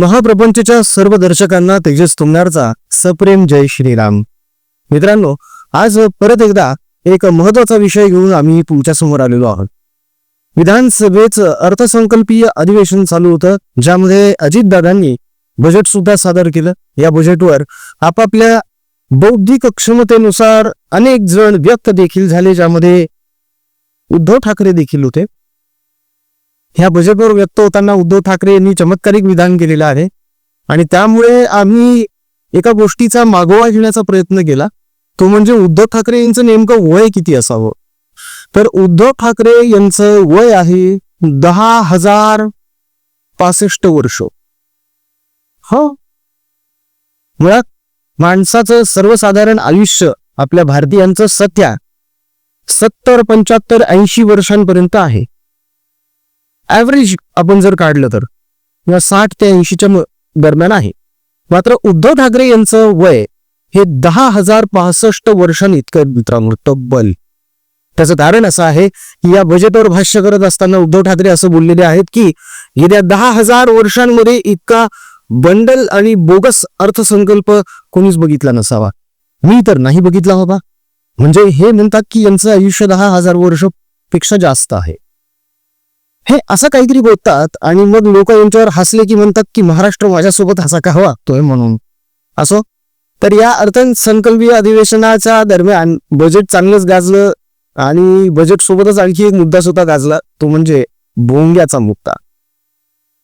महाप्रपंचच्या सर्व दर्शकांना तेजस तुमणारचा सप्रेम जय श्रीराम. मित्रांनो आज परत एकदा एक महत्त्वाचा विषय घेऊन आम्ही तुमच्यासमोर आलेलो आहोत. विधानसभेचं अर्थसंकल्पीय अधिवेशन चालू होतं ज्यामध्ये अजितदादांनी बजेट सुद्धा सादर केलं. या बजेटवर आपापल्या बौद्धिक क्षमतेनुसार अनेक जण व्यक्त देखील झाले ज्यामध्ये उद्धव ठाकरे देखील होते. ह्या बजेटवर व्यक्त होताना उद्धव ठाकरे यांनी चमत्कारिक विधान केलेलं आहे. आणि त्यामुळे आम्ही एका गोष्टीचा मागोवा घेण्याचा प्रयत्न केला. तो म्हणजे उद्धव ठाकरे यांचं नेमकं वय किती असावं? तर उद्धव ठाकरे यांचं वय आहे दहा हजार पासष्ट वर्ष. हो? मुळात माणसाचं सर्वसाधारण आयुष्य आपल्या भारतीयांचं सध्या सत्तर पंच्याहत्तर ऐंशी वर्षांपर्यंत आहे. ॲव्हरेज आपण जर काढलं तर किंवा साठ ते ऐंशीच्या दरम्यान आहे. मात्र उद्धव ठाकरे यांचं वय हे दहा हजार पासष्ट वर्षांनी इतकं मित्रांनो तब्बल. त्याचं कारण असं आहे की या बजेटवर भाष्य करत असताना उद्धव ठाकरे असं बोललेले आहेत की गेल्या दहा हजार वर्षांमध्ये इतका बंडल आणि बोगस अर्थसंकल्प कोणीच बघितला नसावा. मी तर नाही बघितला बाबा. म्हणजे हे म्हणतात की यांचं आयुष्य दहा हजार वर्षपेक्षा जास्त आहे. हे असं काहीतरी बोलतात आणि मग लोक यांच्यावर हसले की म्हणतात की महाराष्ट्र माझ्यासोबत हसा का वागतोय म्हणून. असो? तर या अर्थसंकल्पीय अधिवेशनाच्या दरम्यान बजेट चांगलंच गाजलं आणि बजेट सोबतच आणखी एक मुद्दा सुद्धा गाजला तो म्हणजे भोंग्याचा मुद्दा.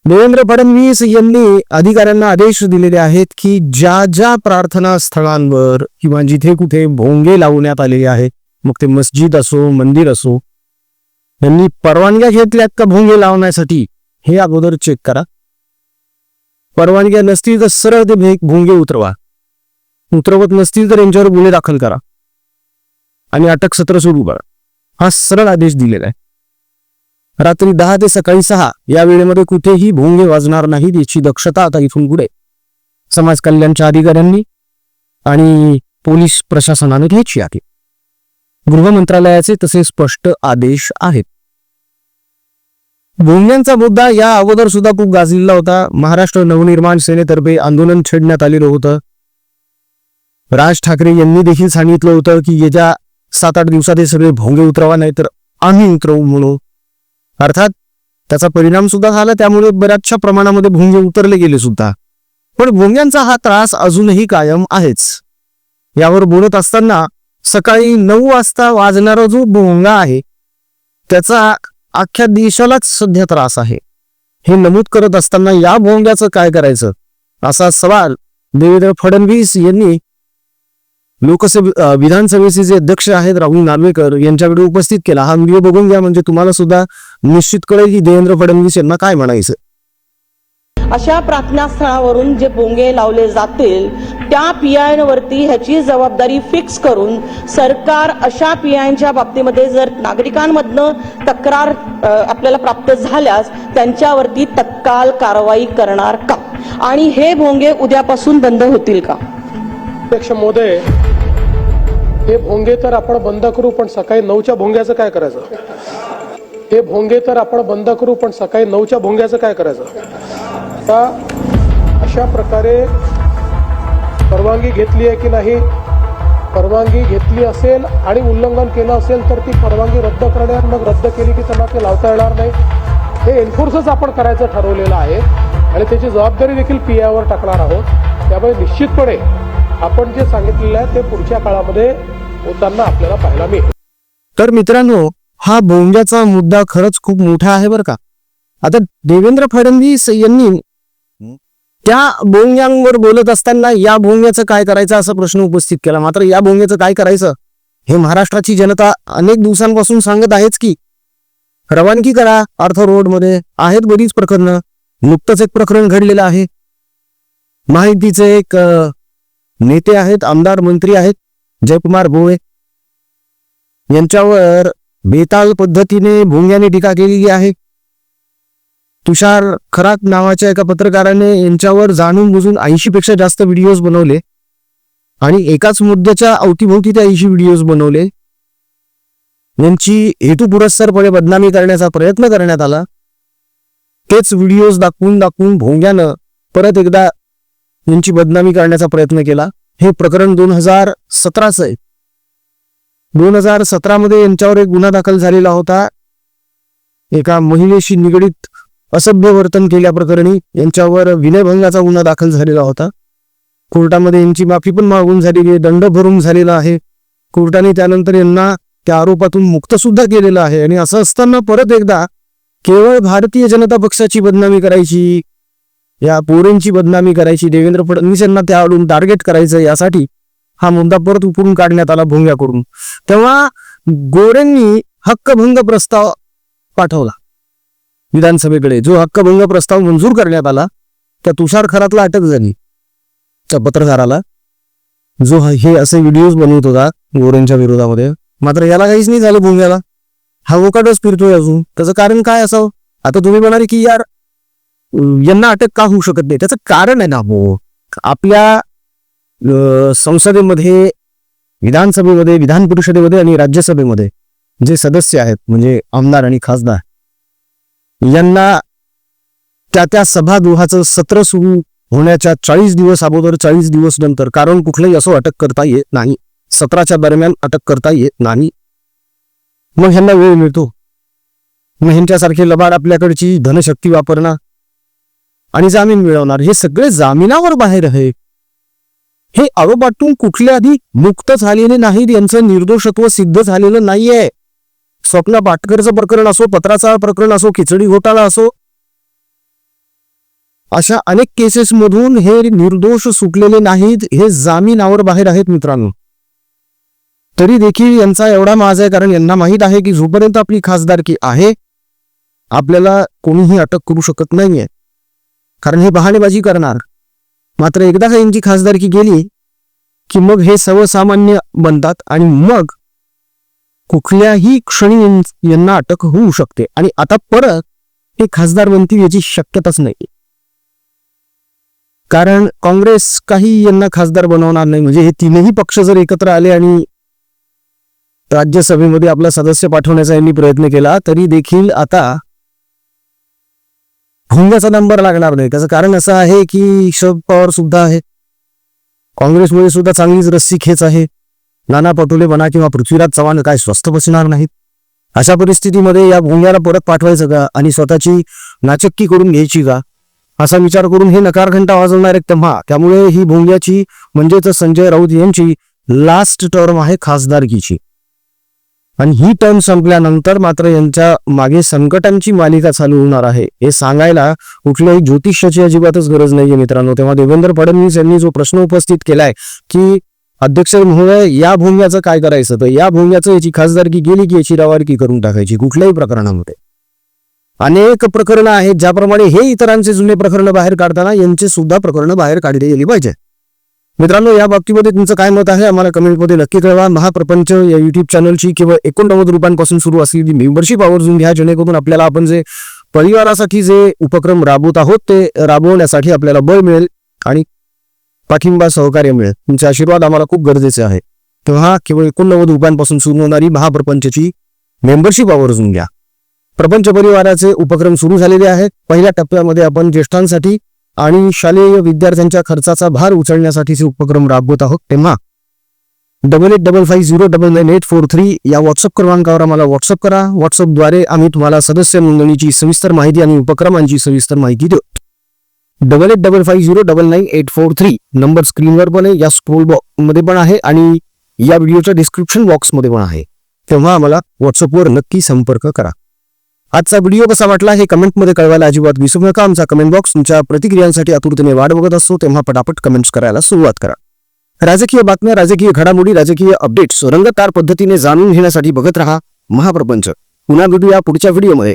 देवेंद्र फडणवीस यांनी अधिकाऱ्यांना आदेश दिलेले आहेत की ज्या ज्या प्रार्थना स्थळांवर किंवा जिथे कुठे भोंगे लावण्यात आलेले आहेत मग ते मस्जिद असो मंदिर असो यांनी परवानग्या घेतल्यात का भोंगे लावण्यासाठी? हे अगोदर चेक करा. परवानग्या नसतील तर सरळ ते भोंगे उतरवा. उतरवत नसतील तर यांच्यावर गुन्हे दाखल करा. आणि अटक सत्र सुरू करा. हा सरळ आदेश दिलेला आहे. रात्री दहा ते सकाळी सहा या वेळेमध्ये कुठेही भोंगे वाजणार नाहीत याची दक्षता आता इथून पुढे. समाज कल्याणच्या अधिकाऱ्यांनी आणि पोलीस प्रशासनाने घ्यायची आहे. गृह मंत्रालयाचे तसे स्पष्ट आदेश आहेत. भोंग्यांचा मुद्दा या अगोदर सुद्धा खूप गाजलेला होता. महाराष्ट्र नवनिर्माण सेनेतर्फे आंदोलन छेडण्यात आलेलं होतं. राज ठाकरे यांनी देखील सांगितलं होतं की येत्या सात आठ दिवसात हे सगळे भोंगे उतरवा नाही तर आम्ही उतरवू म्हणून. अर्थात त्याचा परिणाम सुद्धा झाला. त्यामुळे बऱ्याचशा प्रमाणामध्ये भोंगे उतरले गेले सुद्धा. पण भोंग्यांचा हा त्रास अजूनही कायम आहेच. यावर बोलत असताना सकाळी नऊ वाजता वाजणारा जो भोंगा आहे त्याचा अख्ख्या देशालाच सध्या त्रास आहे. हे नमूद करत असताना या भोंग्याचं काय करायचं? असा सवाल देवेंद्र फडणवीस यांनी लोकसभे विधानसभेचे जे अध्यक्ष आहेत राहुल नार्वेकर यांच्याकडे उपस्थित केला. हा व्हिडिओ बघून घ्या म्हणजे तुम्हाला सुद्धा निश्चित कळेल की देवेंद्र फडणवीस यांना काय म्हणायचं. अशा प्रार्थनास्थळावरून जे भोंगे लावले जातील त्या पियायांवरती ह्याची जबाबदारी फिक्स करून सरकार अशा पियांच्या बाबतीमध्ये जर नागरिकांमधनं तक्रार आपल्याला प्राप्त झाल्यास त्यांच्यावरती तत्काल कारवाई करणार का? आणि हे भोंगे उद्यापासून बंद होतील का? अध्यक्ष मोदय हे भोंगे तर आपण बंद करू पण सकाळी नऊच्या भोंग्याचं काय करायचं? हे भोंगे तर आपण बंद करू पण सकाळी नऊच्या भोंग्याचं काय करायचं? अशा प्रकारे परवानगी घेतली आहे की नाही परवानगी घेतली असेल आणि उल्लंघन केलं असेल तर ती परवानगी रद्द करण्यात मग रद्द केली की त्यांना ते लावता येणार नाही. हे एन्फोर्सच आपण करायचं ठरवलेलं आहे आणि त्याची जबाबदारी देखील पी आयवर टाकणार आहोत. त्यामुळे निश्चितपणे आपण जे सांगितलेलं आहे ते पुढच्या काळामध्ये होताना आपल्याला पाहायला मिळेल. तर मित्रांनो हा भोंग्याचा मुद्दा खरंच खूप मोठा आहे बरं का? आता देवेंद्र फडणवीस यांनी त्या भोंग्यांवर बोलत असताना या भोंग्याचं काय करायचं असा प्रश्न उपस्थित केला. मात्र या भोंग्याचं काय करायचं हे महाराष्ट्राची जनता अनेक दिवसांपासून सांगत आहेच की रवानगी करा अर्थ रोडमध्ये आहेत बरीच प्रकरणं नुकतंच एक प्रकरण घडलेलं आहे. माहितीचे एक नेते आहेत आमदार मंत्री आहेत जयकुमार भोवे यांच्यावर बेताल पद्धतीने भोंग्याने टीका केलेली आहे. तुषार खरात नावाच्या एका पत्रकाराने यांच्यावर जाणून बुजून ऐंशी पेक्षा जास्त व्हिडिओज बनवले आणि एकाच मुद्द्याच्या अवतीभोवती ते ऐंशी व्हिडिओज बनवले. यांची हेतू पुरस्सरपणे बदनामी करण्याचा प्रयत्न करण्यात आला. तेच व्हिडिओज दाखवून दाखवून भोंग्यानं परत एकदा यांची बदनामी करण्याचा प्रयत्न केला. हे प्रकरण दोन हजार सतराचं आहे. दोन हजार सतरामध्ये यांच्यावर एक गुन्हा दाखल झालेला होता. एका महिलेशी निगडीत असभ्य वर्तन केल्याप्रकरणी यांच्यावर विनयभंगाचा गुन्हा दाखल झालेला होता. कोर्टामध्ये यांची माफी पण मागून झालेली आहे दंड भरून झालेला आहे. कोर्टाने त्यानंतर यांना त्या आरोपातून मुक्त सुद्धा केलेलं आहे आणि असं असताना परत एकदा केवळ भारतीय जनता पक्षाची बदनामी करायची या पोरेंची बदनामी करायची देवेंद्र फडणवीस यांना त्यावरून टार्गेट करायचं यासाठी हा मुद्दा परत उपरून काढण्यात आला भोंग्या करून तेव्हा गोरेंनी हक्कभंग प्रस्ताव पाठवला. विधानसभेकडे जो हक्कभंग प्रस्ताव मंजूर करण्यात आला त्या तुषार खरातला अटक झाली. त्या पत्रकाराला जो हे असे व्हिडिओज बनवत होता गोरेंच्या विरोधामध्ये मात्र याला काहीच नाही झालं भूम्याला. हा वोकाटच फिरतोय अजून. त्याचं कारण काय असावं? आता तुम्ही म्हणाले की यार यांना अटक का होऊ शकत नाही? त्याचं कारण आहे ना हो. आपल्या संसदेमध्ये विधानसभेमध्ये विधान परिषदेमध्ये आणि राज्यसभेमध्ये जे सदस्य आहेत म्हणजे आमदार आणि खासदार यांना त्या त्या सभागृहाचं सत्र सुरू होण्याच्या चाळीस दिवस अगोदर चाळीस दिवस नंतर कारण कुठलंही असं अटक करता येत नाही. सत्राच्या दरम्यान अटक करता येत नाही. मग ह्यांना वेळ मिळतो. मग ह्यांच्यासारखे लबाड आपल्याकडची धनशक्ती वापरणार आणि जामीन मिळवणार हे सगळे जामिनावर बाहेर आहे. हे आरोपातून कुठल्या आधी मुक्त झालेले नाहीत यांचं निर्दोषत्व सिद्ध झालेलं नाहीये. स्वप्न पाटकरचं प्रकरण असो पत्राचा प्रकरण असो खिचडी घोटाळा असो अशा अनेक केसेसमधून हे निर्दोष सुटलेले नाहीत हे जामीनावर बाहेर आहेत मित्रांनो. तरी देखील यांचा एवढा माज आहे कारण यांना माहीत आहे की जोपर्यंत आपली खासदारकी आहे आपल्याला कोणीही अटक करू शकत नाहीये. कारण हे बहाणेबाजी करणार. मात्र एकदा का यांची खासदारकी गेली की मग हे सर्वसामान्य बनतात आणि मग कुठल्याही क्षणी यांना अटक होऊ शकते. आणि आता परत हे खासदार बनतील याची शक्यताच नाही. कारण काँग्रेस काही यांना खासदार बनवणार नाही. म्हणजे हे तीनही पक्ष जर एकत्र आले आणि राज्यसभेमध्ये आपला सदस्य पाठवण्याचा यांनी प्रयत्न केला तरी देखील आता भोंग्याचा नंबर लागणार नाही. त्याचं कारण असं आहे की शरद पवार सुद्धा आहे. काँग्रेसमध्ये सुद्धा चांगलीच रस्सी खेच आहे. नाना पटोले म्हणा किंवा पृथ्वीराज चव्हाण काय स्वस्थ बसणार नाहीत? अशा परिस्थितीमध्ये या भोंग्याला परत पाठवायचं का? आणि स्वतःची नाचक्की करून घ्यायची का? असा विचार करून हे नकार घंटा वाजवणार आहेत तेव्हा त्यामुळे ही भोंग्याची म्हणजेच संजय राऊत यांची लास्ट टर्म आहे खासदारकीची. आणि ही टर्म संपल्यानंतर मात्र यांच्या मागे संकटांची मालिका चालू होणार आहे. हे सांगायला कुठल्याही ज्योतिष्याची अजिबातच गरज नाहीये मित्रांनो. तेव्हा देवेंद्र फडणवीस यांनी जो प्रश्न उपस्थित केलाय की अध्यक्ष महोदय या भूम्याचं काय करायचं? तर या भूम्याचं याची खासदारकी गेली की याची रवारकी करून टाकायची कुठल्याही प्रकरणामध्ये. अनेक प्रकरणं आहेत ज्याप्रमाणे हे इतरांचे जुने प्रकरणं बाहेर काढताना यांचे सुद्धा प्रकरणं बाहेर काढली गेली पाहिजे. मित्रांनो या बाबतीमध्ये तुमचं काय मत आहे? आम्हाला कमेंटमध्ये नक्की कळवा. महाप्रपंच या युट्यूब चॅनलची किंवा एकोणनव्वद रुपयांपासून सुरू असलेली मेंबरशिप आवर्जून घ्या. जेणेकरून आपल्याला आपण जे परिवारासाठी जे उपक्रम राबवत आहोत ते राबवण्यासाठी आपल्याला बळ मिळेल आणि पाठिंबा सहकार्य मिळेल. तुमचे आशीर्वाद आम्हाला खूप गरजेचे आहे. तेव्हा केवळ एकोणनव्वद रुपयांपासून सुरू होणारी महाप्रपंचची मेंबरशिप आवर्जून घ्या. प्रपंच परिवाराचे उपक्रम सुरू झालेले आहेत. पहिल्या टप्प्यामध्ये आपण ज्येष्ठांसाठी आणि शालेय विद्यार्थ्यांच्या खर्चाचा भार उचलण्यासाठीचे उपक्रम राबवत आहोत. तेव्हा double eight double five zero double nine eight four three या व्हॉट्सअप क्रमांकावर आम्हाला व्हॉट्सअप करा. व्हॉट्सअपद्वारे आम्ही तुम्हाला सदस्य नोंदणीची सविस्तर माहिती आणि उपक्रमांची सविस्तर माहिती देऊ. Double eight double five zero double nine eight four three number स्क्रीनवर पण आहे या स्क्रोल बॉक्समध्ये पण आहे आणि या व्हिडिओच्या डिस्क्रिप्शन बॉक्समध्ये पण आहे. तेव्हा आम्हाला व्हॉट्सअपवर नक्की संपर्क करा. आजचा व्हिडिओ कसा वाटला हे कमेंटमध्ये कळवायला अजिबात विसरू नका. आमचा कमेंट बॉक्स तुमच्या प्रतिक्रियांसाठी आतुरतेने वाट बघत असतो तेव्हा पटापट कमेंट्स करायला सुरुवात करा. राजकीय बातम्या राजकीय घडामोडी राजकीय अपडेट्स रंगतार पद्धतीने जाणून घेण्यासाठी बघत रहा महाप्रपंच. पुन्हा भेटूया पुढच्या व्हिडिओमध्ये